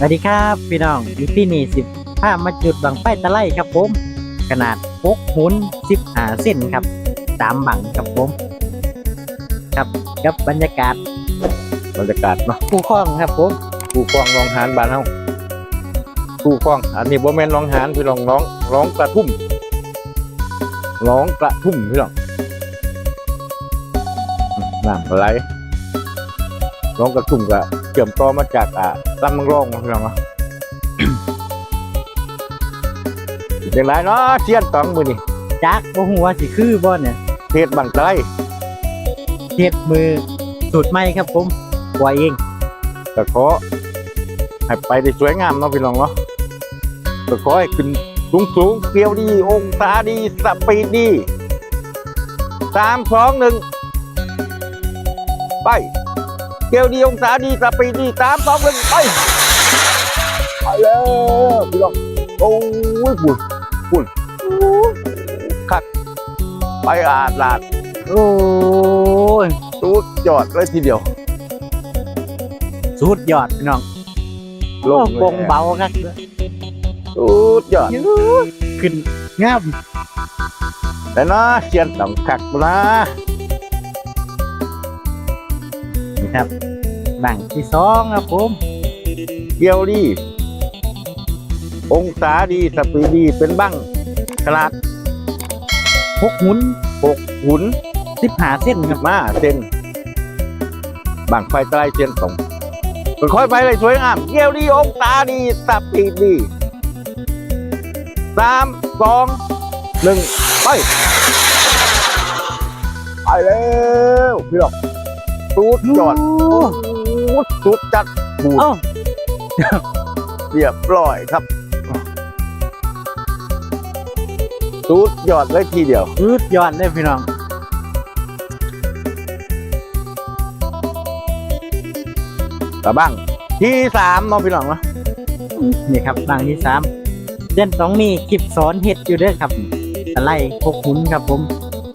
สวัสดีครับพี่น้องอยู่ที่นี่สิบห้ามาจุดบังไฟตะไลครับผม ขนาดพกหมุนสิบหาเส้นครับสามบังครับผม ครับกับบรรยากาศบรรยากาศเนาะผู้คล้องครับผมผู้คล้องรองหานบ้านเฮาผู้คล้อง อันนี้บ่แม่นรองหานพี่น้องร้องร้องกระทุ่มร้องกระทุ่มพี่น้องน้ำไหลร้องกระทุ่มก็เกี่ยมต่อมาจากอ่าลำมังร้องเนาะพี่น้องเนาะอย่างไรเนาะเชียนตองมือนี่จักบ่ฮู้ว่าสิคือบ่เนี่ยเทศบังไตรเฮ็ดมือสูตรใหม่ครับผมปล่อยเองแต่ขอให้ไปได้สวยงามเนาะพี่น้องเนาะแต่ขอให้ขึ้นสูงสูงๆเกลียวดี องศาดีสปีดดีสามสองหนึ่งไป เกลียวดีองศาดีสปีดดีสามสองหนึ่งไปไปแล้วพี่น้องโอ้ยปุ่นปุ่นคักไปอาดลาดโอ้ยสุดยอดเลยทีเดียวสุดยอดพี่น้องลโอ้งเลยปงเบาครับสุดยอดขึ้นงามแต่นะเชียนต้องคักนะนี่ครับ บังที่สองครับผมเกี่ยวดี องศาดีสปีดดีเป็นบ้างขนาดพกหมุนหกหุนสิบหาเส้นครับมาเส้นบางไฟใต้เส้นตรงค่อยๆไปเลยสวยงามเกี่ยวดีองศาดีสปีดดีสามสองหนึ่งไปไปแล้วพี่หลอกสุดยอดโสุดจัดบูดเอ้าเรียบร้อยครับสุดยอดเลยทีเดียวสุดยอดเลยพี่น้องตะบ้างที่สามเน้องพี่น้องเนาะนี่ครับบังที่สามเส้นต้องมีคลิปสอนเห็ดอยู่เด้อครับตะไลพกหมุนครับผม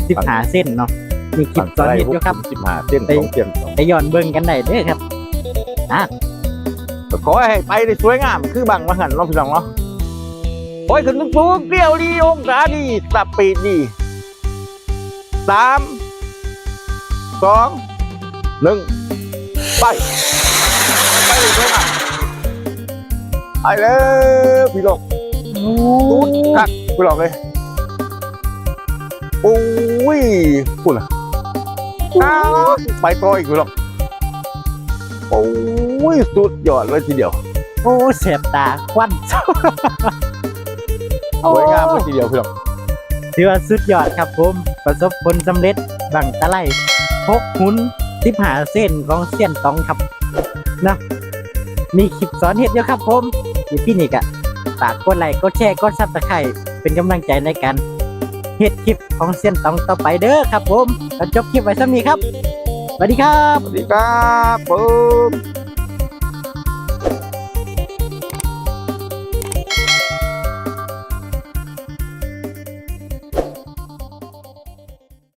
สิบหาเส้นเนาะมีคลิปสอนเห็ดอยู่ครับสิบห้าเส้นไปสองเส้นสองไปย้อนเบิ่งกันได้เด้อครับ ขอให้ไปได้สวยงาม คือบางมาหันเน้องพี่น้องเนาะโอ้ยขึ้นสูงเกลียวดีองศาดีสปีดดีสามสองหนึ่งไป ไปเลยสวยงามไปแล้วพี่น้องตูดคักกูหลอกเลยโอ้ยพูดละไปต่ออีกกูหลอกโอ้ ยสุดยอดเลยทีเดียว โอ้เสียบตาควันสวยงามเลยทีเดียวพี่หลอกถือว่าสุดยอดครับผมประสบผลสำเร็จบังตะไลพกหมุนสิบหาเส้นของเสี้ยนตองครับนะมีคลิปสอนเห็ดเยอะครับผมอยู่ที่นี่กะฝากกดไลค์กดแชร์กดซับสไครต์เป็นกำลังใจในการเห็ดคลิปของเสี้ยนตองต่อไปเด้อครับผมแล้วจบคลิปไว้สักนี้ครับสวัสดีครับ สวัสดีครับผม